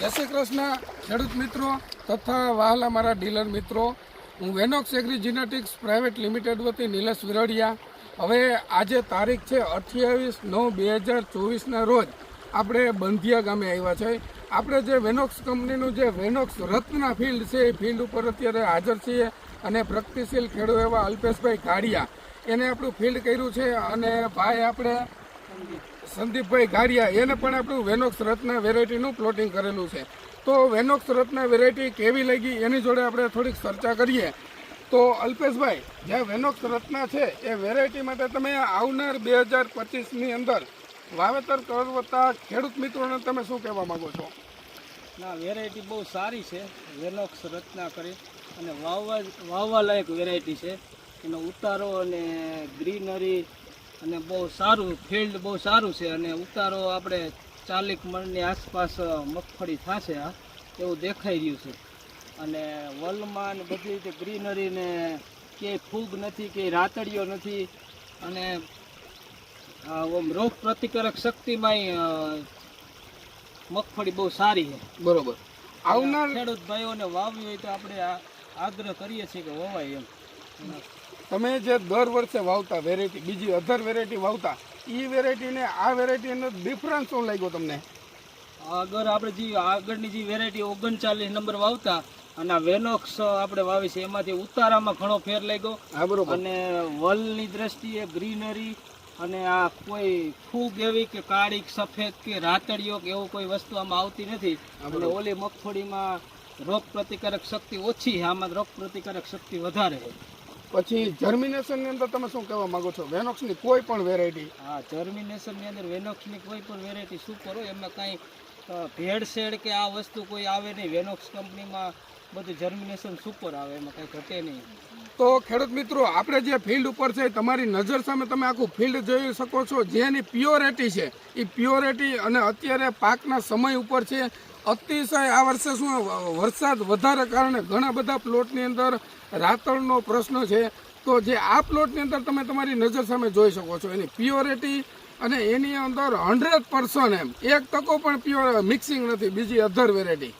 જય શ્રી કૃષ્ણ, ખેડૂત મિત્રો તથા વહાલા મારા ડીલર મિત્રો. હું Venox agri genetics private limited વતી નિલેશ વિરડિયા. હવે આજે તારીખ છે અઠ્યાવીસ નવ બે હજાર ચોવીસના રોજ આપણે બંધિયા ગામે આવ્યા છે. આપણે જે વેનોક્સ કંપનીનું જે વેનોક્સ રત્ના ફિલ્ડ છે એ ફિલ્ડ ઉપર અત્યારે હાજર છીએ અને પ્રગતિશીલ ખેડૂત એવા અલ્પેશભાઈ કાળિયા. એને આપણું ફિલ્ડ કર્યું છે અને ભાઈ આપણે સંદીપભાઈ ગારિયા, એને પણ આપણું વેનોક્સ રત્ના વેરાયટીનું પ્લોટિંગ કરેલું છે. તો વેનોક્સ રત્ના વેરાયટી કેવી લાગી એની જોડે આપણે થોડીક ચર્ચા કરીએ. તો અલ્પેશભાઈ જે વેનોક્સ રત્ના છે, એ વેરાયટી માટે તમે આવનાર બે હજાર પચીસની અંદર વાવેતર કરતા ખેડૂત મિત્રોને તમે શું કહેવા માંગો છો? ના વેરાયટી બહુ સારી છે. વેનોક્સ રચના કરી અને વાવવા વાવવા લાયક વેરાયટી છે. એનો ઉતારો અને ગ્રીનરી અને બહુ સારું ફિલ્ડ બહુ સારું છે અને ઉતારો આપણે ચાલીક મણની આસપાસ મગફળી થશે આ એવું દેખાઈ રહ્યું છે. અને વલમાં બધી રીતે ગ્રીનરીને ક્યાંય ફૂગ નથી ક્યાંય રાતડીઓ નથી. અને રોગ પ્રતિકારક શક્તિમાંય મગફળી બહુ સારી છે. બરોબર. આવનાર ખેડૂત ભાઈઓને વાવવી હોય તો આપણે આગ્રહ કરીએ છીએ કે વવાય એમ. તમે જે દર વર્ષે વાવતા વેરાયટી બીજી અધર વેરાયટી વાવતા એ વેરાયટીને આ વેરાયટી અંદર ડિફરન્સ શું લાગ્યો તમને? આગળ આપણે જે આગળની જે વેરાયટી ઓગણચાલીસ નંબર વાવતા અને વેનોક્સ આપણે વાવી છે એમાંથી ઉતારામાં ઘણો ફેર લાગ્યો. અને વલની દ્રષ્ટિએ ગ્રીનરી અને આ કોઈ ફૂગ એવી કે કાળી સફેદ કે રાતડીઓ કે એવું કોઈ વસ્તુ આમાં આવતી નથી. અને ઓલી મગફળીમાં રોગ પ્રતિકારક શક્તિ ઓછી છે આમાં રોગ પ્રતિકારક શક્તિ વધારે છે. પછી જર્મિનેશનની અંદર તમે શું કહેવા માંગો છો? વેનોક્સની કોઈ પણ વેરાયટી હા જર્મિનેશનની અંદર વેનોક્સની કોઈ પણ વેરાયટી શું કરો? એમાં કાંઈ ભેળસેળ કે આ વસ્તુ કોઈ આવે નહીં? વેનોક્સ કંપનીમાં બધું જર્મિનેશન સુપર આવે, એમાં કાંઈ ઘટે નહીં. તો ખેડૂત મિત્રો, આપણે જે ફિલ્ડ ઉપર છે, તમારી નજર સામે તમે આખું ફિલ્ડ જોઈ શકો છો, જેની પ્યોરિટી છે. એ પ્યોરિટી અને અત્યારે પાકના સમય ઉપર છે. અતિશય આ વર્ષે શું, વરસાદ વધારે કારણે ઘણા બધા પ્લોટની અંદર રાતળનો પ્રશ્ન છે. તો જે આ પ્લોટની અંદર તમે તમારી નજર સામે જોઈ શકો છો. એની પ્યોરિટી અને એની અંદર હંડ્રેડ પર્સન્ટ એમ. એક ટકો પણ પ્યોર મિક્સિંગ નથી, બીજી અધર વેરાયટી